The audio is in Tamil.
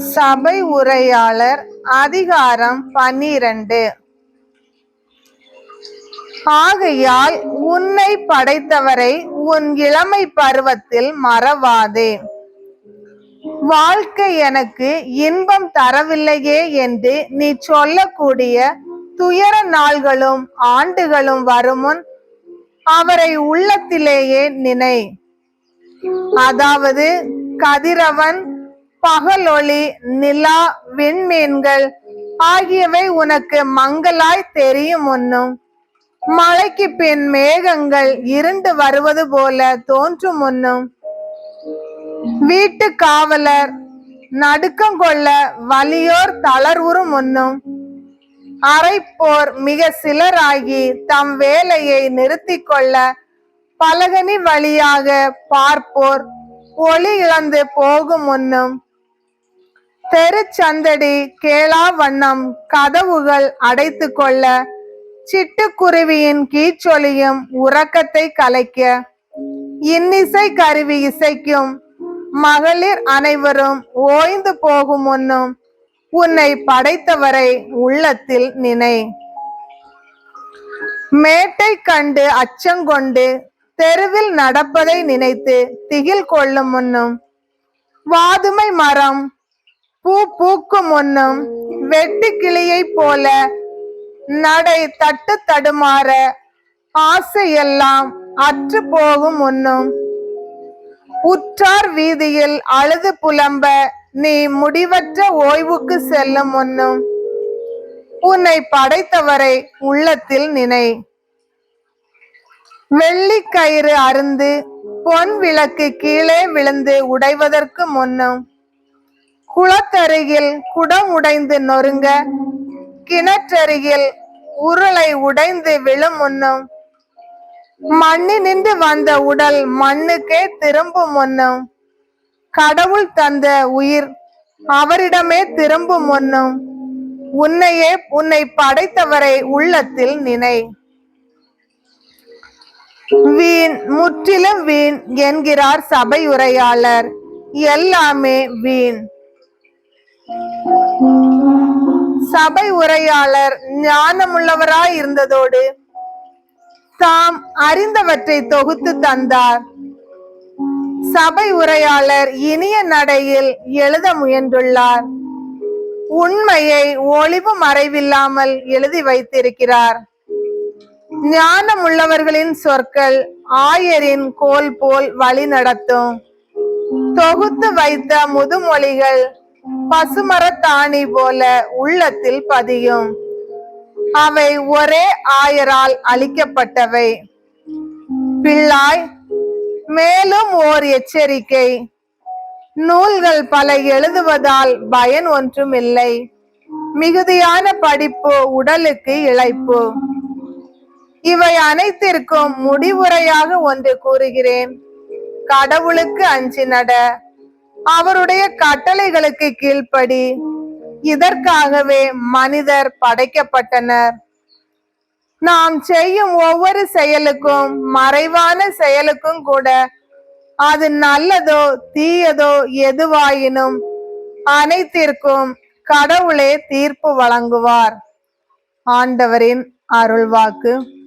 சபை உரையாளர் அதிகாரம் பன்னிரண்டு. ஆகையால் உன்னை படைத்தவரை உன் இளமை பருவத்தில் மறவாதே. வாழ்க்கை எனக்கு இன்பம் தரவில்லையே என்று நீ சொல்லக்கூடிய துயர நாள்களும் ஆண்டுகளும் வருமுன் அவரை உள்ளத்திலேயே நினை. அதாவது கதிரவன் பகலொளி நிலா விண்மீன்கள் ஆகியவை உனக்கு மங்களாய் தெரியும் ஒன்னும் மழைக்கு பின் மேகங்கள் இருண்டு வருவது போல தோன்றும் முன்னும் வீட்டு காவலர் நடுக்கம் கொள்ள வலியோர் தளர்வுறும் முன்னும் அரைப்போர் மிக சிலராகி தம் வேலையை நிறுத்தி கொள்ள பலகனி வழியாக பார்ப்போர். ஒளி இழந்து போகும் முன்னும் தெருச்சந்தடி கேளா வண்ணம் கதவுகள் அடைத்து கொள்ள சிட்டுக்குருவியின் கீச்சொலியும் உறக்கத்தை கலைக்க இன்னிசை கருவி இசைக்கும் மகளிர் அனைவரும் ஓய்ந்து போகும் முன்னும் உன்னை படைத்தவரை உள்ளத்தில் நினை. மேட்டை கண்டு அச்சங்கொண்டு தெருவில் நடப்பதை நினைத்து திகில் கொள்ளும் முன்னும் வாதுமை மரம் பூ பூக்கும் முன்னும் வெட்டு கிளியைப் போல நடை தட்டு தடுமாற ஆசையெல்லாம் அற்று போகும் முன்னும். உற்றார் வீதியில் அழுது புலம்ப நீ முடிவற்ற ஓய்வுக்கு செல்லும் முன்னும். உன்னை படைத்தவரை உள்ளத்தில் நினை. வெள்ளி கயிறு அருந்து பொன் விளக்கு கீழே விழுந்து உடைவதற்கு முன்னும். குளத்தருகில் குடம் உடைந்து நொறுங்க கிணற்றருகில் உருளை உடைந்து விழும் முன்னும் மண்ணினின்று வந்த உடல் மண்ணுக்கே திரும்பும் முன்னும் கடவுள் தந்த உயிர் அவரிடமே திரும்பும் முன்னும் உன்னையே உன்னை படைத்தவரை உள்ளத்தில் நினை. வீண் முற்றிலும் வீண் என்கிறார் சபை உரையாளர் எல்லாமே வீண். சபை உரையாளர் ஞானமுள்ளவராய் இருந்ததோடு தாம் அறிந்தவற்றை தொகுத்து தந்தார். சபை உரையாளர் இனிய நடையில் எழுத முயன்றுள்ளார். உண்மையை ஒளிவு மறைவில்லாமல் எழுதி வைத்திருக்கிறார். ஞானமுள்ளவர்களின் சொற்கள் ஆயரின் கோல் போல் வழி நடத்தும். தொகுத்து வைத்த முதுமொழிகள் பசுமரத்தாணி போல உள்ளத்தில் பதியும். அவை ஒரே ஆயரால் அளிக்கப்பட்டவை பிள்ளாய் மேலும் ஓர் எச்சரிக்கை. நூல்கள் பல எழுதுவதால் பயன் ஒன்றும் இல்லை. மிகுதியான படிப்பு உடலுக்கு இழைப்பு. இவை அனைத்திற்கும் முடிவுரையாக ஒன்று கூறுகிறேன். கடவுளுக்கு அஞ்சி நட அவருடைய கட்டளைகளுக்கு கீழ்ப்படி இதற்காகவே மனிதர் படைக்கப்பட்டனர். நாம் செய்யும் ஒவ்வொரு செயலுக்கும் மறைவான செயலுக்கும் கூட அது நல்லதோ தீயதோ எதுவாயினும் அனைத்திற்கும் கடவுளே தீர்ப்பு வழங்குவார். ஆண்டவரின் அருள்வாக்கு.